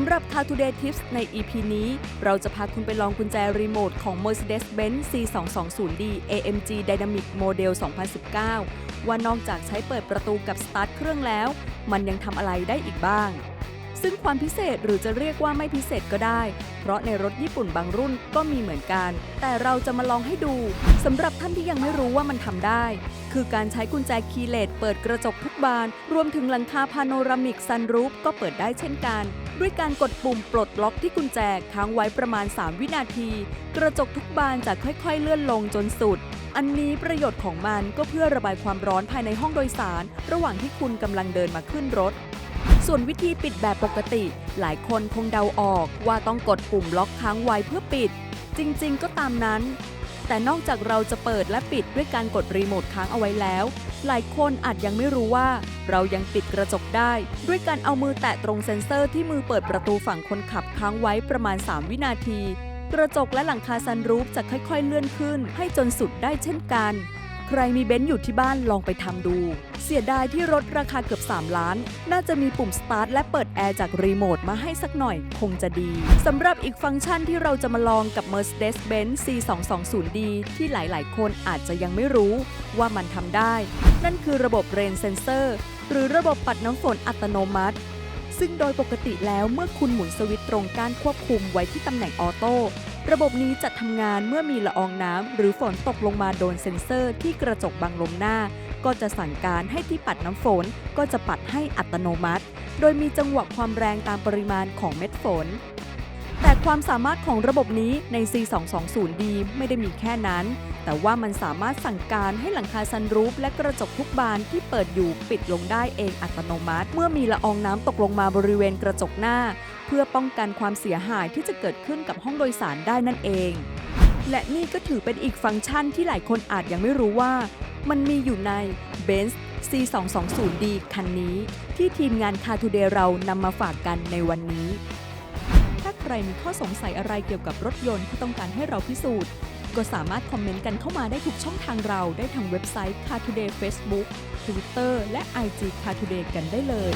ำหรับ Car Today Tips ใน EP นี้ เราจะพาคุณไปลองกุญแจรีโมทของ Mercedes-Benz C220D AMG Dynamic Model 2019 ว่านอกจากใช้เปิดประตูกับสตาร์ทเครื่องแล้ว มันยังทำอะไรได้อีกบ้าง ซึ่งความพิเศษหรือจะเรียกว่าไม่พิเศษก็ได้ เพราะในรถญี่ปุ่นบางรุ่นก็มีเหมือนกัน แต่เราจะมาลองให้ดูสำหรับท่านที่ยังไม่รู้ว่ามันทำได้ คือการใช้กุญแจคีย์เลสเปิดกระจกทุกบาน รวมถึงหลังคาพาโนรามิกซันรูฟก็เปิดได้เช่นกัน ด้วยการกดปุ่มปลดล็อกที่กุญแจค้างไว้ประมาณ 3 วินาที กระจกทุกบานจะค่อยๆเลื่อนลงจนสุด อันนี้ประโยชน์ของมันก็เพื่อระบายความร้อนภายในห้องโดยสาร ระหว่างที่คุณกำลังเดินมาขึ้นรถ ส่วนวิธีปิดแบบปกติ หลายคนคงเดาออกว่าต้องกดปุ่มล็อกค้างไว้เพื่อปิด จริงๆ ก็ตามนั้นแต่นอกจากเราจะเปิดและปิดด้วยการกดรีโมทค้างเอาไว้แล้ว หลายคนอาจยังไม่รู้ว่า เรายังปิดกระจกได้ ด้วยการเอามือแตะตรงเซ็นเซอร์ที่มือเปิดประตูฝั่งคนขับค้างไว้ประมาณ 3 วินาที กระจกและหลังคาซันรูฟจะค่อยๆเลื่อนขึ้น ให้จนสุดได้เช่นกัน ใครมีเบนซ์อยู่ที่บ้านลองไปทำดู เสียดายที่รถราคาเกือบ 3 ล้าน น่าจะมีปุ่มสตาร์ทและเปิดแอร์จากรีโมทมาให้สักหน่อยคงจะดีสำหรับอีกฟังก์ชันที่เราจะมาลองกับ Mercedes-Benz C220D ที่หลายๆ คนอาจจะยังไม่รู้ว่ามันทำได้ นั่นคือระบบ Rain Sensor หรือระบบปัดน้ำฝนอัตโนมัติ ซึ่งโดยปกติแล้วเมื่อคุณหมุนสวิตช์ตรงก้านควบคุมไว้ที่ตำแหน่งออโต้ระบบนี้จะทำงานเมื่อมีละอองน้ำหรือฝนตกลงมาโดนเซ็นเซอร์ที่กระจกบังลมหน้า ก็จะสั่งการให้ที่ปัดน้ำฝนก็จะปัดให้อัตโนมัติ โดยมีจังหวะความแรงตามปริมาณของเม็ดฝน ความสามารถของระบบนี้ใน C220D ไม่ได้มีแค่นั้น แต่ว่ามันสามารถสั่งการให้หลังคาซันรูฟและกระจกทุกบานที่เปิดอยู่ปิดลงได้เองอัตโนมัติ เมื่อมีละอองน้ำตกลงมาบริเวณกระจกหน้า เพื่อป้องกันความเสียหายที่จะเกิดขึ้นกับห้องโดยสารได้นั่นเอง และนี่ก็ถือเป็นอีกฟังก์ชันที่หลายคนอาจยังไม่รู้ว่า มันมีอยู่ใน Benz C220D คันนี้ ที่ทีมงาน Car Today เรานำมาฝากกันในวันนี้ รมีข้อสงสัยอะไรเกี่ยวกับรถยนต์ที่ต้องการให้เราพิสูจน์ ก็สามารถคอมเมนต์กันเข้ามาได้ทุกช่องทางเราได้ทางเว็บไซต์ Car Today Facebook Twitter และ IG Car Today กันได้เลย